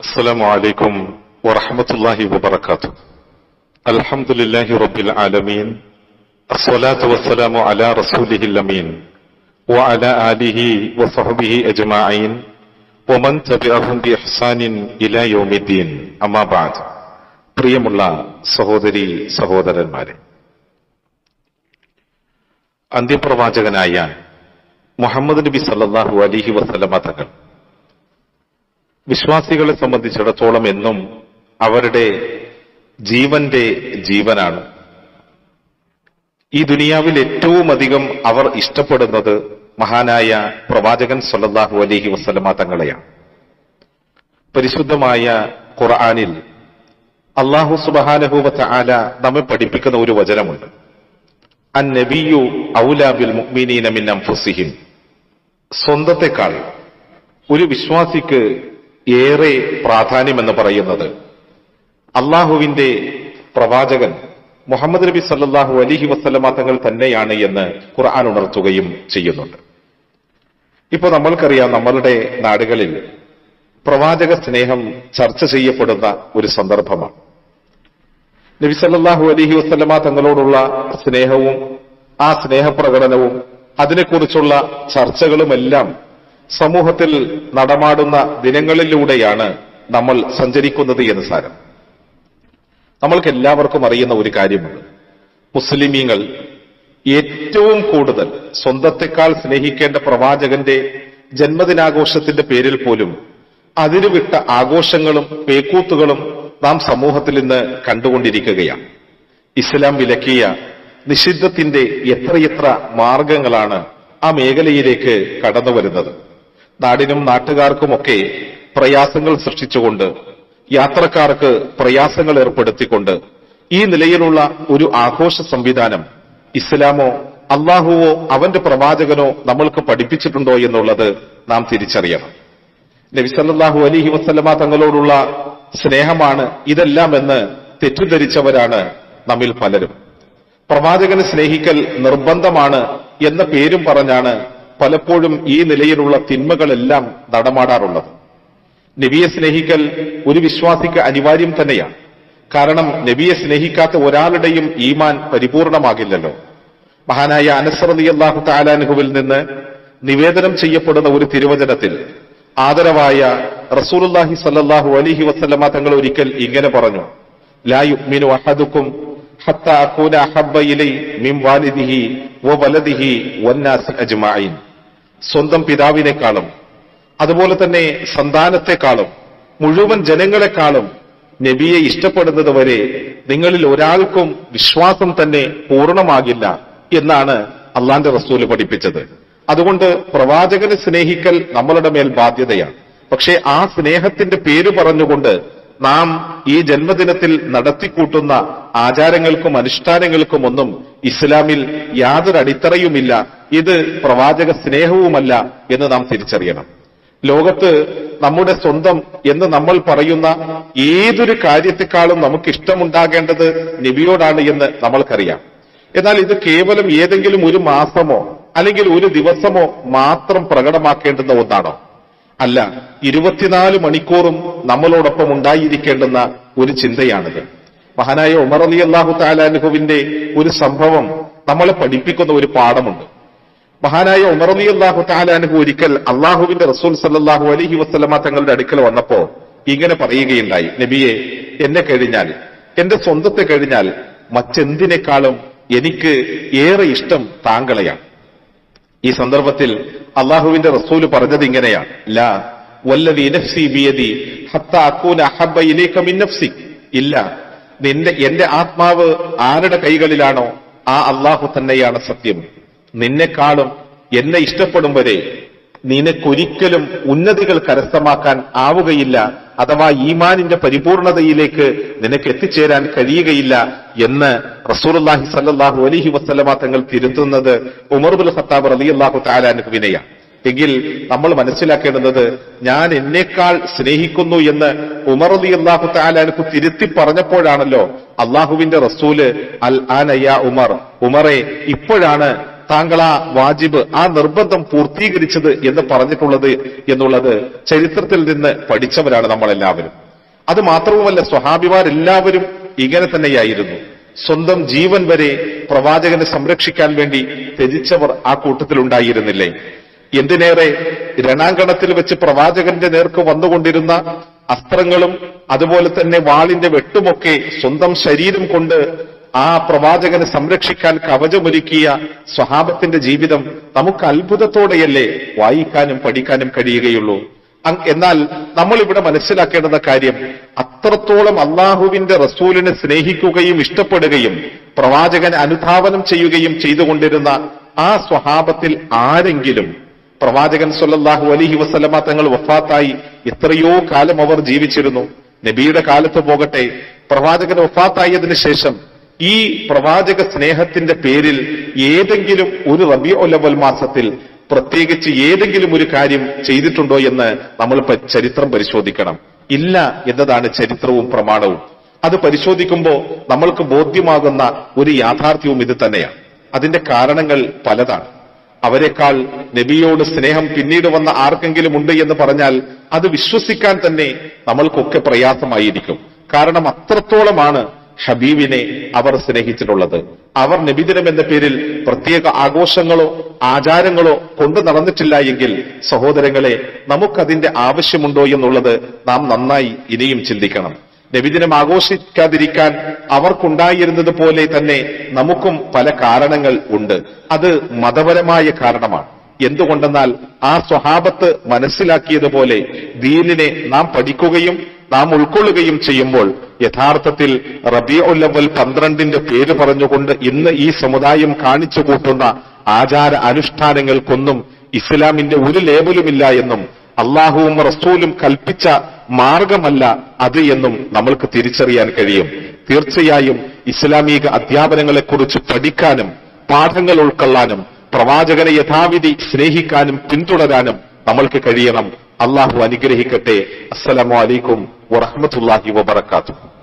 السلام عليكم ورحمة الله وبركاته الحمد لله رب العالمين الصلاة والسلام على رسوله الأمين وعلى آله وصحبه أجمعين ومن تبعهم بإحسان إلى يوم الدين أما بعد പ്രിയമുള്ള സഹോദരി സഹോദരന്മാരെ അന്ത്യപ്രവാചകനായ മുഹമ്മദ് നബി സല്ലല്ലാഹു അലിഹി വസല്ലമ തങ്ങൾ വിശ്വാസികളെ സംബന്ധിച്ചിടത്തോളം എന്നും അവരുടെ ജീവന്റെ ജീവനാണ്. ഈ ദുനിയാവിൽ ഏറ്റവും അധികം അവർ ഇഷ്ടപ്പെടുന്നത് മഹാനായ പ്രവാചകൻ സല്ലാഹു അലഹി വസല്ലമ തങ്ങളെയാണ്. പരിശുദ്ധമായ ഖുർആാനിൽ അള്ളാഹു സുബഹാനഹൂവത്ത ആല നമ്മെ പഠിപ്പിക്കുന്ന ഒരു വചനമുണ്ട്. അൻ നബിയു ഔലാബിൽ മുക്മിനീനമിൻ അംഫുസിഹിൻ സ്വന്തത്തെക്കാൾ ഒരു വിശ്വാസിക്ക് ഏറെ പ്രാധാന്യമെന്ന് പറയുന്നത്. അള്ളാഹുവിന്റെ പ്രവാചകൻ മുഹമ്മദ് നബി സല്ലാഹു അലിഹി വസ്ലമ തങ്ങൾ തന്നെയാണ് എന്ന് ഖുർആൻ ഉണർത്തുകയും ചെയ്യുന്നുണ്ട്. ഇപ്പൊ നമ്മൾക്കറിയാം നമ്മളുടെ നാടുകളിൽ പ്രവാചക സ്നേഹം ചർച്ച ചെയ്യപ്പെടുന്ന ഒരു സന്ദർഭമാണ്. നബി സല്ലാഹു അലിഹി വസ്ലമ തങ്ങളോടുള്ള സ്നേഹവും ആ സ്നേഹപ്രകടനവും അതിനെക്കുറിച്ചുള്ള ചർച്ചകളുമെല്ലാം സമൂഹത്തിൽ നടമാടുന്ന ദിനങ്ങളിലൂടെയാണ് നമ്മൾ സഞ്ചരിക്കുന്നത് എന്ന് സാരം. നമ്മൾക്ക് എല്ലാവർക്കും അറിയുന്ന ഒരു കാര്യമുണ്ട്. മുസ്ലിമീങ്ങൾ ഏറ്റവും കൂടുതൽ സ്വന്തത്തെക്കാൾ സ്നേഹിക്കേണ്ട പ്രവാചകന്റെ ജന്മദിനാഘോഷത്തിന്റെ പേരിൽ പോലും അതിരുവിട്ട ആഘോഷങ്ങളും പേക്കൂത്തുകളും നാം സമൂഹത്തിൽ ഇന്ന് കണ്ടുകൊണ്ടിരിക്കുകയാണ്. ഇസ്ലാം വിലക്കിയ നിഷിദ്ധത്തിന്റെ എത്രയെത്ര മാർഗങ്ങളാണ് ആ മേഖലയിലേക്ക് കടന്നു വരുന്നത് നാടിനും നാട്ടുകാർക്കുമൊക്കെ പ്രയാസങ്ങൾ സൃഷ്ടിച്ചുകൊണ്ട് യാത്രക്കാർക്ക് പ്രയാസങ്ങൾ ഏർപ്പെടുത്തിക്കൊണ്ട് ഈ നിലയിലുള്ള ഒരു ആഘോഷ സംവിധാനം ഇസ്ലാമോ അള്ളാഹുവോ അവന്റെ പ്രവാചകനോ നമ്മൾക്ക് പഠിപ്പിച്ചിട്ടുണ്ടോ എന്നുള്ളത് നാം തിരിച്ചറിയണം. നബിസല്ലാഹു അലിഹി വസ്ലമ തങ്ങളോടുള്ള സ്നേഹമാണ് ഇതെല്ലാം എന്ന് തെറ്റിദ്ധരിച്ചവരാണ് നമ്മിൽ പലരും. പ്രവാചകനെ സ്നേഹിക്കൽ നിർബന്ധമാണ് എന്ന പേരും പറഞ്ഞാണ് പലപ്പോഴും ഈ നിലയിലുള്ള തിന്മകളെല്ലാം നടമാടാറുള്ളത്. നബിയെ സ്നേഹിക്കൽ ഒരു വിശ്വാസിക്ക് അനിവാര്യം തന്നെയാണ്. കാരണം നബിയെ സ്നേഹിക്കാത്ത ഒരാളുടെയും ഈമാൻ പരിപൂർണമാകില്ലല്ലോ. മഹാനായ അനസറലി അള്ളാഹു താലാനുഹുവിൽ നിന്ന് നിവേദനം ചെയ്യപ്പെടുന്ന ഒരു തിരുവചനത്തിൽ ആദരവായ റസൂലുല്ലാഹി സല്ലാഹു അലിഹി വസ്ലമ തങ്ങൾ ഒരിക്കൽ ഇങ്ങനെ പറഞ്ഞു ലാ യുഗ്മിനു അഹദുക്കും ഹത്ത അഹബ്ബ ഇലൈ മിൻ വാലിദിഹി വ വലദിഹി വന്നാസി അജ്മഈൻ. സ്വന്തം പിതാവിനേക്കാളും അതുപോലെ തന്നെ സന്താനത്തെക്കാളും മുഴുവൻ ജനങ്ങളെക്കാളും നബിയെ ഇഷ്ടപ്പെടുന്നത് വരെ നിങ്ങളിൽ ഒരാൾക്കും വിശ്വാസം തന്നെ പൂർണമാകില്ല എന്നാണ് അള്ളാന്റെ റസൂൽ പഠിപ്പിച്ചത്. അതുകൊണ്ട് പ്രവാചകനെ സ്നേഹിക്കൽ നമ്മളുടെ മേൽ ബാധ്യതയാണ്. പക്ഷേ ആ സ്നേഹത്തിന്റെ പേര് പറഞ്ഞുകൊണ്ട് നാം ഈ ജന്മദിനത്തിൽ നടത്തിക്കൂട്ടുന്ന ആചാരങ്ങൾക്കും അനുഷ്ഠാനങ്ങൾക്കും ഒന്നും ഇസ്ലാമിൽ യാതൊരു അടിത്തറയുമില്ല. ഇത് പ്രവാചക സ്നേഹവുമല്ല എന്ന് നാം തിരിച്ചറിയണം. ലോകത്ത് നമ്മുടെ സ്വന്തം എന്ന് നമ്മൾ പറയുന്ന ഏതൊരു കാര്യത്തെക്കാളും നമുക്ക് ഇഷ്ടമുണ്ടാകേണ്ടത് നബിയോടാണ് എന്ന് നമ്മൾക്കറിയാം. എന്നാൽ ഇത് കേവലം ഏതെങ്കിലും ഒരു മാസമോ അല്ലെങ്കിൽ ഒരു ദിവസമോ മാത്രം പ്രകടമാക്കേണ്ടുന്ന ഒന്നാണോ? അല്ല ഇരുപത്തിനാല് മണിക്കൂറും നമ്മളോടൊപ്പം ഉണ്ടായിരിക്കേണ്ടുന്ന ഒരു ചിന്തയാണിത്. മഹാനായ ഉമർ അലി അള്ളാഹു താലാനുഹുവിന്റെ ഒരു സംഭവം നമ്മളെ പഠിപ്പിക്കുന്ന ഒരു പാഠമുണ്ട്. മഹാനായ ഉമർ അലി അള്ളാഹു താലാനുഹു ഒരിക്കൽ അള്ളാഹുവിന്റെ റസൂൽ സല്ലാഹു അലഹി വസ്ലമ തങ്ങളുടെ അടുക്കൽ വന്നപ്പോ ഇങ്ങനെ പറയുകയുണ്ടായി നബിയെ എന്നെ കഴിഞ്ഞാൽ എന്റെ സ്വന്തത്തെ കഴിഞ്ഞാൽ മറ്റെന്തിനേക്കാളും എനിക്ക് ഏറെ ഇഷ്ടം താങ്കളെയാണ്. ഈ സന്ദർഭത്തിൽ അള്ളാഹുവിന്റെ റസൂൽ പറഞ്ഞത് ഇങ്ങനെയാണ്. ലാ നഫ്സി മിൻ ഇല്ല നിന്റെ എന്റെ ആത്മാവ് ആരുടെ കൈകളിലാണോ ആ അള്ളാഹു തന്നെയാണ് സത്യം. നിന്നെക്കാളും എന്നെ ഇഷ്ടപ്പെടും വരെ നിനക്കൊരിക്കലും ഉന്നതികൾ കരസ്ഥമാക്കാൻ ആവുകയില്ല അഥവാ ഈമാനിന്റെ പരിപൂർണതയിലേക്ക് നിനക്ക് എത്തിച്ചേരാൻ കഴിയുകയില്ല എന്ന് റസൂർല്ലാഹി സല്ലാഹു അലഹി വസ്ലമ തങ്ങൾ തിരുത്തുന്നത് ഉമർബുൽ ഖത്താബ് അലി അള്ളാഹു താലാനുഹുവിനെയാണ് എങ്കിൽ നമ്മൾ മനസ്സിലാക്കേണ്ടത് ഞാൻ എന്നേക്കാൾ സ്നേഹിക്കുന്നു എന്ന് ഉമർ അലി അള്ളാഹു താലാനുക്ക് തിരുത്തി പറഞ്ഞപ്പോഴാണല്ലോ അള്ളാഹുവിന്റെ റസൂൽ അൽ ആനയ ഉമർ. ഉമറെ ഇപ്പോഴാണ് താങ്കൾ ആ വാജിബ് ആ നിർബന്ധം പൂർത്തീകരിച്ചത് എന്ന് പറഞ്ഞിട്ടുള്ളത് എന്നുള്ളത് ചരിത്രത്തിൽ നിന്ന് പഠിച്ചവരാണ് നമ്മളെല്ലാവരും. അത് മാത്രവുമല്ല സ്വഹാബിമാരെല്ലാവരും ഇങ്ങനെ തന്നെയായിരുന്നു. സ്വന്തം ജീവൻ വരെ പ്രവാചകനെ സംരക്ഷിക്കാൻ വേണ്ടി ത്യജിച്ചവർ ആ കൂട്ടത്തിൽ കൂട്ടത്തിലുണ്ടായിരുന്നില്ലേ എന്തിനേറെ രണാങ്കണത്തിൽ വെച്ച് പ്രവാചകന്റെ നേർക്ക് വന്നുകൊണ്ടിരുന്ന അസ്ത്രങ്ങളും അതുപോലെ തന്നെ വാളിന്റെ വെട്ടുമൊക്കെ സ്വന്തം ശരീരം കൊണ്ട് ആ പ്രവാചകനെ സംരക്ഷിക്കാൻ കവചമൊരുക്കിയ സ്വഹാബത്തിന്റെ ജീവിതം നമുക്ക് അത്ഭുതത്തോടെയല്ലേ വായിക്കാനും പഠിക്കാനും കഴിയുകയുള്ളൂ. എന്നാൽ നമ്മൾ ഇവിടെ മനസ്സിലാക്കേണ്ടുന്ന കാര്യം അത്രത്തോളം അള്ളാഹുവിന്റെ റസൂലിനെ സ്നേഹിക്കുകയും ഇഷ്ടപ്പെടുകയും പ്രവാചകൻ അനുധാവനം ചെയ്യുകയും ചെയ്തുകൊണ്ടിരുന്ന ആ സ്വഭാവത്തിൽ ആരെങ്കിലും പ്രവാചകൻ സൊല്ലാഹു അലൈഹി വസ്ലമ തങ്ങൾ വഫാത്തായി എത്രയോ കാലം അവർ ജീവിച്ചിരുന്നു. നബിയുടെ കാലത്ത് പോകട്ടെ പ്രവാചകൻ വഫാത്തായതിനു ശേഷം ഈ പ്രവാചക സ്നേഹത്തിന്റെ പേരിൽ ഏതെങ്കിലും ഒരു റബിയോ ഒലവൽ മാസത്തിൽ പ്രത്യേകിച്ച് ഏതെങ്കിലും ഒരു കാര്യം ചെയ്തിട്ടുണ്ടോ എന്ന് നമ്മൾ ചരിത്രം പരിശോധിക്കണം. ഇല്ല എന്നതാണ് ചരിത്രവും പ്രമാണവും. അത് പരിശോധിക്കുമ്പോൾ നമ്മൾക്ക് ബോധ്യമാകുന്ന ഒരു യാഥാർത്ഥ്യവും ഇത് തന്നെയാണ്. അതിന്റെ കാരണങ്ങൾ പലതാണ്. അവരെക്കാൾ നബിയോട് സ്നേഹം പിന്നീട് വന്ന ആർക്കെങ്കിലും ഉണ്ട് എന്ന് പറഞ്ഞാൽ അത് വിശ്വസിക്കാൻ തന്നെ നമ്മൾക്കൊക്കെ പ്രയാസമായിരിക്കും. കാരണം അത്രത്തോളമാണ് ഹബീബിനെ അവർ സ്നേഹിച്ചിട്ടുള്ളത്. അവർ നബിദിനം എന്ന പേരിൽ പ്രത്യേക ആഘോഷങ്ങളോ ആചാരങ്ങളോ കൊണ്ടു നടന്നിട്ടില്ല എങ്കിൽ സഹോദരങ്ങളെ നമുക്കതിന്റെ ആവശ്യമുണ്ടോ എന്നുള്ളത് നാം നന്നായി ഇനിയും ചിന്തിക്കണം. നബിദിനം ആഘോഷിക്കാതിരിക്കാൻ അവർക്കുണ്ടായിരുന്നത് പോലെ തന്നെ നമുക്കും പല കാരണങ്ങൾ ഉണ്ട്. അത് മതപരമായ കാരണമാണ്. എന്തുകൊണ്ടെന്നാൽ ആ സ്വഹാബത്ത് മനസ്സിലാക്കിയതുപോലെ ദീനിനെ നാം പഠിക്കുകയും നാം ഉൾക്കൊള്ളുകയും ചെയ്യുമ്പോൾ യഥാർത്ഥത്തിൽ റബിയുല്ലവൽ പന്ത്രണ്ടിന്റെ പേര് പറഞ്ഞുകൊണ്ട് ഇന്ന് ഈ സമുദായം കാണിച്ചു കൂട്ടുന്ന ആചാര അനുഷ്ഠാനങ്ങൾക്കൊന്നും ഇസ്ലാമിന്റെ ഒരു ലേബലുമില്ല എന്നും അള്ളാഹുവും റസൂലും കൽപ്പിച്ച മാർഗമല്ല അത് എന്നും നമ്മൾക്ക് തിരിച്ചറിയാൻ കഴിയും. തീർച്ചയായും ഇസ്ലാമിക അധ്യാപനങ്ങളെക്കുറിച്ച് പഠിക്കാനും പാഠങ്ങൾ ഉൾക്കൊള്ളാനും പ്രവാചകനെ യഥാവിധി സ്നേഹിക്കാനും പിന്തുടരാനും നമ്മൾക്ക് കഴിയണം. അള്ളാഹു അനുഗ്രഹിക്കട്ടെ. അസ്സലാമു അലൈക്കും വറഹ്മത്തുള്ളാഹി വബറകാതുഹു.